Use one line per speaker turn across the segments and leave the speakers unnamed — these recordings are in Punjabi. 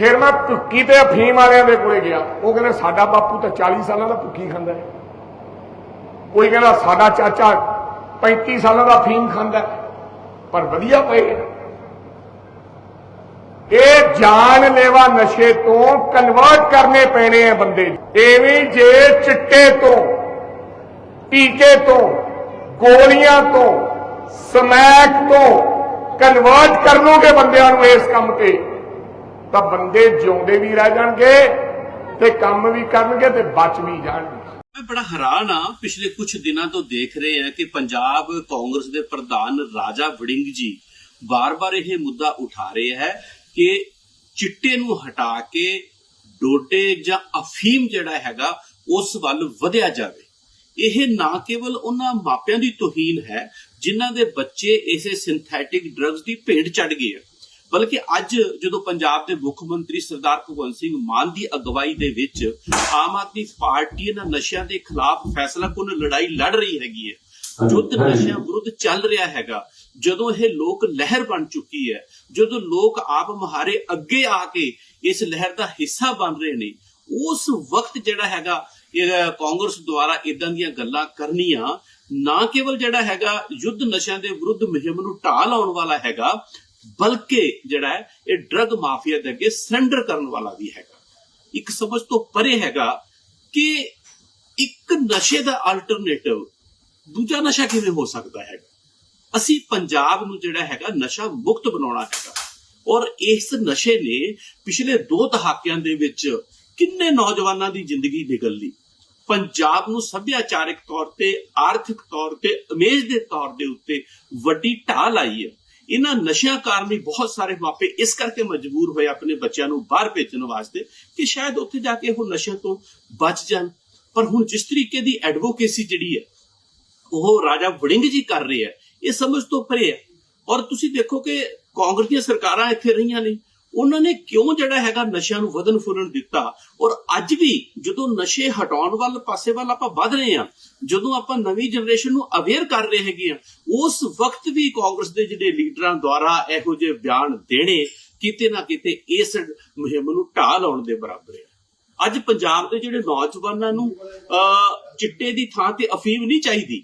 ਫਿਰ ਮੈਂ ਭੁੱਕੀ ਤੇ ਅਫੀਮ ਵਾਲਿਆਂ ਦੇ ਕੋਲੇ ਗਿਆ। ਉਹ ਕਹਿੰਦੇ, ਸਾਡਾ ਬਾਪੂ ਤਾਂ 40 ਸਾਲਾਂ ਦਾ ਭੁੱਕੀ ਖਾਂਦਾ ਹੈ। ਕੋਈ ਕਹਿੰਦਾ, ਸਾਡਾ ਚਾਚਾ 35 ਸਾਲਾਂ ਦਾ ਅਫੀਮ ਖਾਂਦਾ ਪਰ ਵਧੀਆ ਪਏ। ਇਹ ਜਾਨ ਲੈਵਾ ਨਸ਼ੇ ਤੋਂ ਕਨਵਰਟ ਕਰਨੇ ਪੈਣੇ ਆ ਬੰਦੇ। ਐਵੇਂ ਜੇ ਚਿੱਟੇ ਤੋਂ, ਟੀਕੇ ਤੋਂ, ਗੋਲੀਆਂ ਤੋਂ, ਸਮੈਕ ਤੋਂ ਕਨਵਰਟ ਕਰ ਲੋਗੇ ਬੰਦਿਆਂ ਨੂੰ ਇਸ ਕੰਮ ਤੇ। ਤਾਂ ਬੰਦੇ ਜਿਉਂਦੇ ਵੀ ਰਹਿ ਜਾਣਗੇ ਤੇ ਕੰਮ ਵੀ ਕਰਨਗੇ ਤੇ ਬਚ ਵੀ ਜਾਣਗੇ।
ਮੈਂ ਬੜਾ ਹੈਰਾਨ ਆ, ਪਿਛਲੇ ਕੁਝ ਦਿਨਾਂ ਤੋਂ ਦੇਖ ਰਹੇ ਆ ਕਿ ਪੰਜਾਬ ਕਾਂਗਰਸ ਦੇ ਪ੍ਰਧਾਨ ਰਾਜਾ ਵੜਿੰਗ ਜੀ ਬਾਰ-ਬਾਰ ਇਹ ਮੁੱਦਾ ਉਠਾ ਰਹੇ ਹੈ ਕਿ ਚਿੱਟੇ ਨੂੰ ਹਟਾ ਕੇ ਡੋਡੇ ਜਾਂ ਅਫੀਮ ਜਿਹੜਾ ਹੈਗਾ, ਉਸ ਵੱਲ ਵਧਿਆ ਜਾਵੇ। ਇਹ ਨਾ ਕੇਵਲ ਉਹਨਾਂ ਮਾਪਿਆਂ ਦੀ ਤੋਹੀਨ ਹੈ, ਜਿਨ੍ਹਾਂ ਦੇ ਬੱਚੇ ਇਸੇ ਸਿੰਥੈਟਿਕ ਡਰੱਗਸ ਦੀ ਭੇਟ ਚੜ ਗਏ ਆ। ਬਲਕਿ ਅੱਜ ਜਦੋਂ ਪੰਜਾਬ ਦੇ ਮੁੱਖ ਮੰਤਰੀ ਸਰਦਾਰ ਭਗਵੰਤ ਸਿੰਘ ਮਾਨ ਦੀ ਅਗਵਾਈ ਦੇ ਵਿੱਚ ਆਮ ਆਦਮੀ ਪਾਰਟੀ ਇਹਨਾਂ ਨਸ਼ਿਆਂ ਦੇ ਖਿਲਾਫ ਫੈਸਲਾਕੁਨ ਲੜਾਈ ਲੜ ਰਹੀ ਹੈਗੀ ਹੈ ਯੁੱਧ ਨਸ਼ਿਆਂ ਵਿਰੁੱਧ ਚੱਲ ਰਿਹਾ ਹੈਗਾ। ਜਦੋਂ ਇਹ ਲੋਕ ਲਹਿਰ ਬਣ ਚੁੱਕੀ ਹੈ ਜਦੋਂ ਲੋਕ ਆਪ ਮੁਹਾਰੇ ਅੱਗੇ ਆ ਕੇ ਇਸ ਲਹਿਰ ਦਾ ਹਿੱਸਾ ਬਣ ਰਹੇ ਨੇ ਉਸ ਵਕਤ ਜਿਹੜਾ ਹੈਗਾ ਇਹ ਕਾਂਗਰਸ ਦੁਆਰਾ ਇਦਾਂ ਦੀਆਂ ਗੱਲਾਂ ਕਰਨੀਆਂ ਨਾ ਕੇਵਲ ਜਿਹੜਾ ਹੈਗਾ ਯੁੱਧ ਨਸ਼ਿਆਂ ਦੇ ਵਿਰੁੱਧ ਮੁਹਿੰਮ ਨੂੰ ਢਾਹ ਲਾਉਣ ਵਾਲਾ ਹੈਗਾ ਬਲਕਿ ਜਿਹੜਾ ਹੈ, ਇਹ ਡਰੱਗ ਮਾਫੀਆ ਦੇ ਅੱਗੇ ਸਰੈਂਡਰ ਕਰਨ ਵਾਲਾ ਵੀ ਹੈਗਾ। ਇੱਕ ਸਮਝ ਤੋਂ ਪਰੇ ਹੈਗਾ ਕਿ ਇੱਕ ਨਸ਼ੇ ਦਾ ਅਲਟਰਨੇਟਿਵ ਦੂਜਾ ਨਸ਼ਾ ਕਿਵੇਂ ਹੋ ਸਕਦਾ ਹੈਗਾ? ਅਸੀਂ ਪੰਜਾਬ ਨੂੰ ਜਿਹੜਾ ਹੈਗਾ, ਨਸ਼ਾ ਮੁਕਤ ਬਣਾਉਣਾ ਹੈਗਾ। ਔਰ ਇਸ ਨਸ਼ੇ ਨੇ ਪਿਛਲੇ ਦੋ ਦਹਾਕਿਆਂ ਦੇ ਵਿੱਚ ਕਿੰਨੇ ਨੌਜਵਾਨਾਂ ਦੀ ਜ਼ਿੰਦਗੀ ਨਿਗਲ ਲਈ? ਪੰਜਾਬ ਨੂੰ ਸੱਭਿਆਚਾਰਕ ਤੌਰ ਤੇ, ਆਰਥਿਕ ਤੌਰ ਤੇ ਇਮੇਜ ਦੇ ਤੌਰ ਦੇ ਉੱਤੇ ਵੱਡੀ ਢਾਲ ਆਈ ਹੈ। ਇਹਨਾਂ ਨਸ਼ਿਆਂ ਕਾਰਨ ਹੀ ਬਹੁਤ ਸਾਰੇ ਮਾਪੇ ਇਸ ਕਰਕੇ ਮਜਬੂਰ ਹੋਏ ਆਪਣੇ ਬੱਚਿਆਂ ਨੂੰ ਬਾਹਰ ਭੇਜਣ ਵਾਸਤੇ ਕਿ ਸ਼ਾਇਦ ਉੱਥੇ ਜਾ ਕੇ ਉਹ ਨਸ਼ਿਆਂ ਤੋਂ ਬਚ ਜਾਣ। ਪਰ ਹੁਣ ਜਿਸ ਤਰੀਕੇ ਦੀ ਐਡਵੋਕੇਸੀ ਜਿਹੜੀ ਹੈ, ਉਹ ਰਾਜਾ ਵੜਿੰਗ ਜੀ ਕਰ ਰਹੇ ਹੈ, ਇਹ ਸਮਝ ਤੋਂ ਪਰੇ ਹੈ। ਔਰ ਤੁਸੀਂ ਦੇਖੋ ਕਿ ਕਾਂਗਰਸ ਦੀਆਂ ਸਰਕਾਰਾਂ ਇੱਥੇ ਰਹੀਆਂ ਨੇ। ਉਹਨਾਂ ਨੇ ਕਿਉਂ ਜਿਹੜਾ ਹੈਗਾ ਨਸ਼ਿਆਂ ਨੂੰ ਵਧਨ ਫੁਰਨ ਦਿੱਤਾ? ਔਰ ਅੱਜ ਵੀ ਜਦੋਂ ਨਸ਼ੇ ਹਟਾਉਣ ਵੱਲ, ਪਾਸੇ ਵੱਲ ਆਪਾਂ ਵਧ ਰਹੇ ਹਾਂ, ਜਦੋਂ ਆਪਾਂ ਨਵੀਂ ਜਨਰੇਸ਼ਨ ਨੂੰ ਅਵੇਅਰ ਕਰ ਰਹੇ ਹੈਗੇ ਆ ਉਸ ਵਕਤ ਵੀ ਕਾਂਗਰਸ ਦੇ ਜਿਹੜੇ ਲੀਡਰਾਂ ਦੁਆਰਾ ਇਹੋ ਜਿਹੇ ਬਿਆਨ ਦੇਣੇ ਕਿਤੇ ਨਾ ਕਿਤੇ ਇਸ ਮੁਹਿੰਮ ਨੂੰ ਢਾਹ ਲਾਉਣ ਦੇ ਬਰਾਬਰ ਹੈ। ਅੱਜ ਪੰਜਾਬ ਦੇ ਜਿਹੜੇ ਨੌਜਵਾਨਾਂ ਨੂੰ ਚਿੱਟੇ ਦੀ ਥਾਂ ਤੇ ਅਫੀਮ ਨਹੀਂ ਚਾਹੀਦੀ।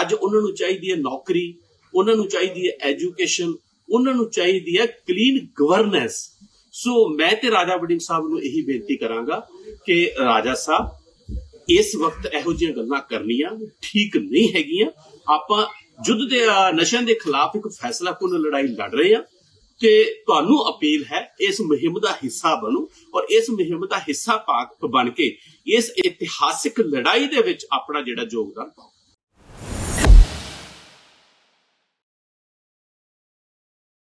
ਅੱਜ ਉਹਨਾਂ ਨੂੰ ਚਾਹੀਦੀ ਹੈ ਨੌਕਰੀ, ਉਹਨਾਂ ਨੂੰ ਚਾਹੀਦੀ ਹੈ ਐਜੂਕੇਸ਼ਨ ਉਹਨਾਂ ਨੂੰ ਚਾਹੀਦੀ ਹੈ ਕਲੀਨ ਗਵਰਨੈਂਸ ਸੋ ਮੈਂ ਤੇ ਰਾਜਾ ਵੜਿੰਗ ਸਾਹਿਬ ਨੂੰ ਇਹੀ ਬੇਨਤੀ ਕਰਾਂਗਾ ਕਿ ਰਾਜਾ ਸਾਹਿਬ, ਇਸ ਵਕਤ ਇਹੋ ਜਿਹੀਆਂ ਗੱਲਾਂ ਕਰਨੀਆਂ ਠੀਕ ਨਹੀਂ ਹੈਗੀਆਂ। ਆਪਾਂ ਯੁੱਧ ਦੇ ਨਸ਼ਿਆਂ ਦੇ ਖਿਲਾਫ ਇੱਕ ਫੈਸਲਾਕੁਨ ਲੜਾਈ ਲੜ ਰਹੇ ਹਾਂ ਤੇ ਤੁਹਾਨੂੰ ਅਪੀਲ ਹੈ ਇਸ ਮੁਹਿੰਮ ਦਾ ਹਿੱਸਾ ਬਣੋ ਔਰ ਇਸ ਮੁਹਿੰਮ ਦਾ ਹਿੱਸਾ ਪਾ ਬਣ ਕੇ ਇਸ ਇਤਿਹਾਸਿਕ ਲੜਾਈ ਦੇ ਵਿੱਚ ਆਪਣਾ ਜਿਹੜਾ ਯੋਗਦਾਨ ਪਾਓ।